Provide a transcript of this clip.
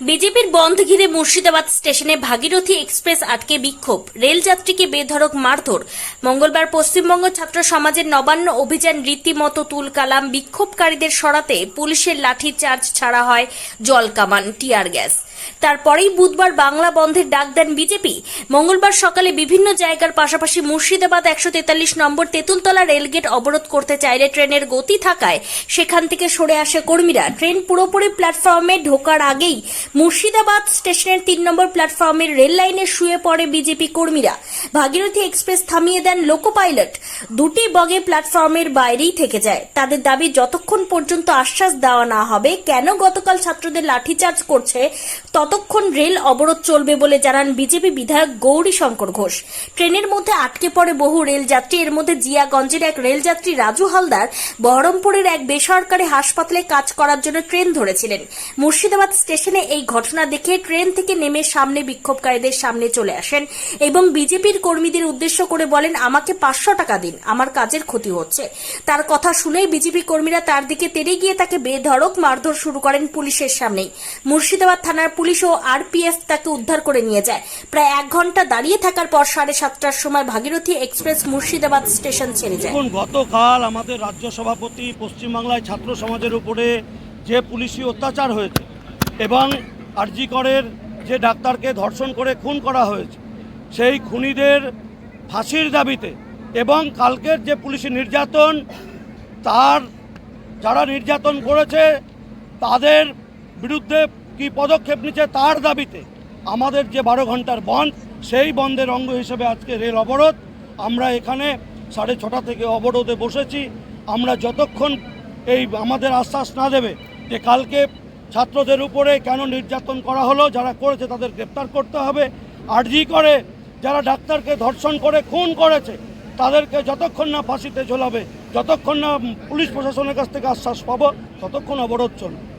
বিজেপির বন্ধ ঘিরে মুর্শিদাবাদ স্টেশনে ভাগীরথী এক্সপ্রেস আটকে বিক্ষোভ। রেলযাত্রীকে বেধড়ক মারধর। মঙ্গলবার পশ্চিমবঙ্গ ছাত্র সমাজের নবান্ন অভিযান রীতিমতো তুলকালাম। বিক্ষোভকারীদের সরাতে পুলিশের লাঠি চার্জ ছাড়া হয় জলকামান টিয়ার গ্যাস। তারপরেই বুধবার বাংলা বন্ধের ডাক দেন বিজেপি। মঙ্গলবার সকালে বিভিন্ন জায়গার পাশাপাশি মুর্শিদাবাদ একশো তেতাল্লিশ নম্বর তেঁতুলতলা রেলগেট অবরোধ করতে চাইলে ট্রেনের গতি থাকায় সেখান থেকে সরে আসে কর্মীরা। ট্রেন পুরোপুরি প্ল্যাটফর্মে ঢোকার আগেই মুর্শিদাবাদ স্টেশনের তিন নম্বর প্ল্যাটফর্মের রেল লাইনে শুয়ে পড়ে বিজেপি কর্মীরা। ভাগীরথী এক্সপ্রেস থামিয়ে দেন লোকো পাইলট দুটি বগে প্ল্যাটফর্মের বাইরেই থেকে যায়। তাদের দাবি, যতক্ষণ পর্যন্ত আশ্বাস দেওয়া না হবে, কেন গতকাল ছাত্রদের লাঠিচার্জ করছে, ততক্ষণ রেল অবরোধ চলবে বলে জানান বিজেপি বিধায়ক গৌরী শঙ্কর ঘোষ। ট্রেনের মধ্যে আটকে পড়ে বহু রেলযাত্রী। এর মধ্যে জিয়াগঞ্জের এক রেলযাত্রী রাজু হালদার, বহরমপুরের এক বেসরকারি হাসপাতালে কাজ করার জন্য ট্রেন ধরেছিলেন। মুর্শিদাবাদ স্টেশনে এই ঘটনা দেখে ট্রেন থেকে নেমে সামনে বিক্ষোভকারীদের সামনে চলে আসেন এবং বিজেপির কর্মীদের উদ্দেশ্য করে বলেন, আমাকে পাঁচশো টাকা দিন, আমার কাজের ক্ষতি হচ্ছে। তার কথা শুনেই বিজেপি কর্মীরা তার দিকে তেড়ে গিয়ে তাকে বেধড়ক মারধর শুরু করেন পুলিশের সামনেই। মুর্শিদাবাদ থানার পুলিশ ও আরপিএফ তাকে উদ্ধার করে নিয়ে যায়। প্রায় এক ঘণ্টা দাঁড়িয়ে থাকার পর সাড়ে সাতটার সময় ভাগীরথী এক্সপ্রেস মুর্শিদাবাদ স্টেশন ছেড়ে যায়। গতকাল আমাদের রাজ্য সভাপতি পশ্চিমবাংলায় ছাত্র সমাজের উপরে যে পুলিশি অত্যাচার হয়েছে এবং আরজিকরের যে ডাক্তারকে ধর্ষণ করে খুন করা হয়েছে, সেই খুনিদের ফাঁসির দাবিতে এবং কালকের যে পুলিশি নির্যাতন, তার যারা নির্যাতন করেছে, তাদের বিরুদ্ধে কি পদক্ষেপ নিচ্ছে তার দাবিতে আমাদের যে বারো ঘণ্টার বন্ধ, সেই বন্ধের অঙ্গ হিসেবে আজকে রেল অবরোধ। আমরা এখানে সাড়ে ছটা থেকে অবরোধে বসেছি। আমরা যতক্ষণ এই আমাদের আশ্বাস না দেবে যে কালকে ছাত্রদের উপরে কেন নির্যাতন করা হলো, যারা করেছে তাদের গ্রেপ্তার করতে হবে। আরজি করে, যারা ডাক্তারকে ধর্ষণ করে, খুন করেছে, তাদেরকে যতক্ষণ না ফাঁসিতে ঝোলাবে, যতক্ষণ না পুলিশ প্রশাসনের কাছ থেকে আশ্বাস পাবো, ততক্ষণ অবরোধ চলবে।